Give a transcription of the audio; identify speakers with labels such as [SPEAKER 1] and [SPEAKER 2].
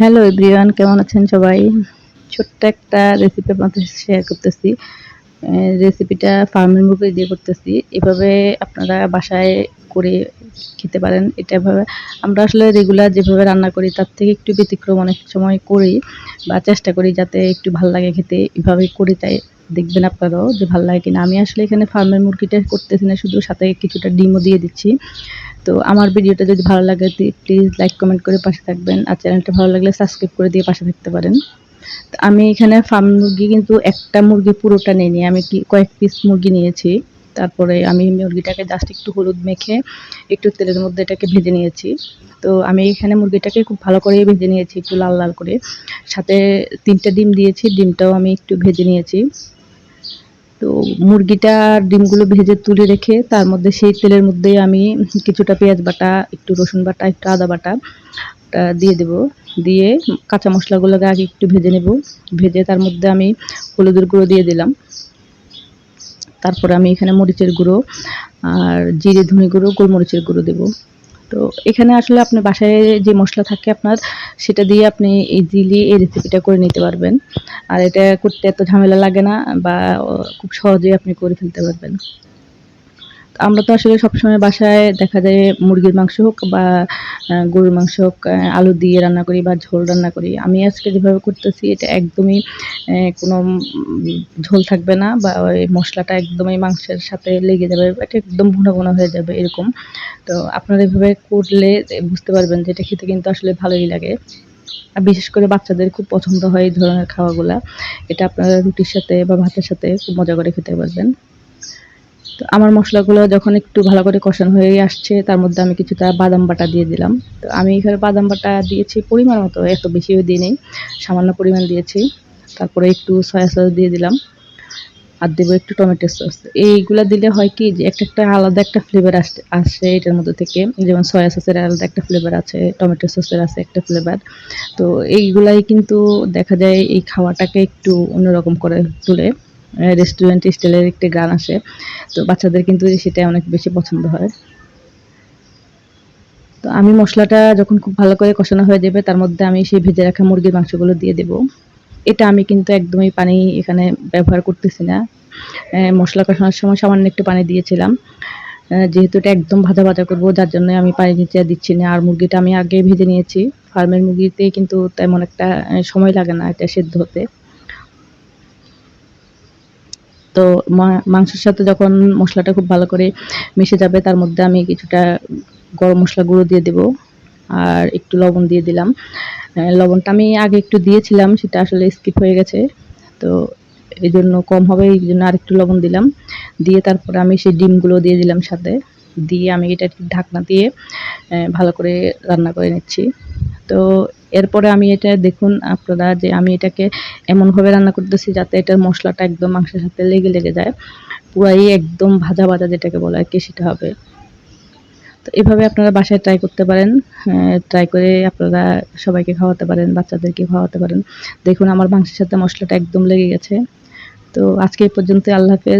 [SPEAKER 1] Hello everyone কেমন আছেন সবাই? ছোট্ট একটা রেসিপি আপনাদের শেয়ার করতেছি। রেসিপিটা ফার্মের মুখে দিয়ে করতেছি। এভাবে আপনারা বাসায় করে খেতে পারেন। এটা এভাবে আমরা আসলে রেগুলার যেভাবে রান্না করি, তার থেকে একটু ব্যতিক্রম অনেক সময় করি বা চেষ্টা করি যাতে একটু ভালো লাগে খেতে। এভাবে করি তাই। দেখবেন আপনারাও যে ভালো লাগে কিনা। আমি আসলে এখানে ফার্মের মুরগিটা করতেছি না, শুধু সাথে কিছুটা ডিমও দিয়ে দিচ্ছি। তো আমার ভিডিওটা যদি ভালো লাগে প্লিজ লাইক কমেন্ট করে পাশে থাকবেন। আর চ্যানেলটা ভালো লাগলে সাবস্ক্রাইব করে দিয়ে পাশে থাকতে পারেন। তো আমি এখানে ফার্ম মুরগি কিন্তু একটা মুরগি পুরোটা নিইনি। আমি কি কয়েক পিস মুরগি নিয়েছি। তারপরে আমি মুরগিটাকে জাস্ট একটু হলুদ মেখে, একটু তেলের মধ্যে এটাকে ভেজে নিয়েছি। তো আমি এখানে মুরগিটাকে খুব ভালো করে ভেজে নিয়েছি, একটু লাল লাল করে। সাথে তিনটা ডিম দিয়েছি, ডিমটাও আমি একটু ভেজে নিয়েছি। তো মুরগিটা ডিমগুলো ভেজে তুলে রেখে তার মধ্যে সেই তেলের মধ্যেই আমি কিছুটা পেঁয়াজ বাটা, একটু রসুন বাটা, একটু আদা বাটা দিয়ে দেব। দিয়ে কাঁচা মশলাগুলোকে আগে একটু ভেজে নেব। ভেজে তার মধ্যে আমি হলুদের গুঁড়ো দিয়ে দিলাম। তারপরে আমি এখানে মরিচের গুঁড়ো আর জিরে ধনে গুঁড়ো, গোলমরিচের গুঁড়ো দেবো। তো এখানে আসলে আপনার বাসায় যে মশলা থাকে আপনার, সেটা দিয়ে আপনি ইজিলি এই রেসিপিটা করে নিতে পারবেন। আর এটা করতে এত ঝামেলা লাগে না বা খুব সহজেই আপনি করে ফেলতে পারবেন। আমরা তো আসলে সবসময় বাসায় দেখা যায় মুরগির মাংস হোক বা গরুর মাংস হোক আলু দিয়ে রান্না করি বা ঝোল রান্না করি। আমি আজকে যেভাবে করতেছি, এটা একদমই কোনো ঝোল থাকবে না বা ওই মশলাটা একদমই মাংসের সাথে লেগে যাবে, এটা একদম ভুনা ভুনা হয়ে যাবে এরকম। তো আপনারা এভাবে করলে বুঝতে পারবেন যে এটা খেতে কিন্তু আসলে ভালোই লাগে। আর বিশেষ করে বাচ্চাদের খুব পছন্দ হয় এই ধরনের খাওয়াগুলা। এটা আপনারা রুটির সাথে বা ভাতের সাথে খুব মজা করে খেতে পারবেন। তো আমার মশলাগুলো যখন একটু ভালো করে কষানো হয়ে আসছে, তার মধ্যে আমি কিছুটা বাদাম বাটা দিয়ে দিলাম। তো আমি এখানে বাদাম বাটা দিয়েছি পরিমাণ মতো, এত বেশিও দিই নেই সামান্য পরিমাণ দিয়েছি। তারপরে একটু সয়া সস দিয়ে দিলাম, আর দেবো একটু টমেটো সস। এইগুলো দিলে হয় কি যে একটা একটা আলাদা একটা ফ্লেভার আসছে আসে এটার মধ্যে থেকে। যেমন সয়া সসের আলাদা একটা ফ্লেভার আছে, টমেটো সসের আছে একটা ফ্লেভার তো এইগুলাই কিন্তু দেখা যায় এই খাওয়াটাকে একটু অন্যরকম করে তুলে। রেস্টুরেন্ট স্টাইলের একটি গান আসে তো বাচ্চাদের কিন্তু সেটা অনেক বেশি পছন্দ হয়। তো আমি মশলাটা যখন খুব ভালো করে কষানো হয়ে যাবে, তার মধ্যে আমি সেই ভেজে রাখা মুরগির মাংসগুলো দিয়ে দেব। এটা আমি কিন্তু একদমই পানি এখানে ব্যবহার করতেছি না। মশলা কষানোর সময় সামান্য একটু পানি দিয়েছিলাম। যেহেতু এটা একদম ভাজা ভাজা করব, যার জন্য আমি পানি নিচে দিচ্ছি না। আর মুরগিটা আমি আগে ভেজে নিয়েছি। ফার্মের মুরগিতে কিন্তু তেমন একটা সময় লাগে না এটা সেদ্ধ হতে। তো মাংসের সাথে যখন মশলাটা খুব ভালো করে মিশে যাবে, তার মধ্যে আমি কিছুটা গরম মশলা গুঁড়ো দিয়ে দেব আর একটু লবণ দিয়ে দিলাম। লবণটা আমি আগে একটু দিয়েছিলাম, সেটা আসলে স্কিপ হয়ে গেছে। তো এই জন্য কম হবে, এই জন্য আরেকটু লবণ দিলাম। দিয়ে তারপরে আমি সেই ডিমগুলো দিয়ে দিলাম সাথে। দিয়ে আমি এটা ঢাকনা দিয়ে ভালো করে রান্না করে নিচ্ছি। তো এরপরে আমি এটা দেখুন আপনারা যে আমি এটাকে এমনভাবে রান্না করতেছি যাতে এটার মশলাটা একদম মাংসের সাথে লেগে লেগে যায়। পুরাই একদম ভাজা ভাজা যেটাকে বলা আর কি সেটা হবে। তো এভাবে আপনারা বাসায় ট্রাই করতে পারেন। ট্রাই করে আপনারা সবাইকে খাওয়াতে পারেন, বাচ্চাদেরকে খাওয়াতে পারেন। দেখুন আমার মাংসের সাথে মশলাটা একদম লেগে গেছে। তো আজকে এই পর্যন্ত আল্লাহ হাফেজ।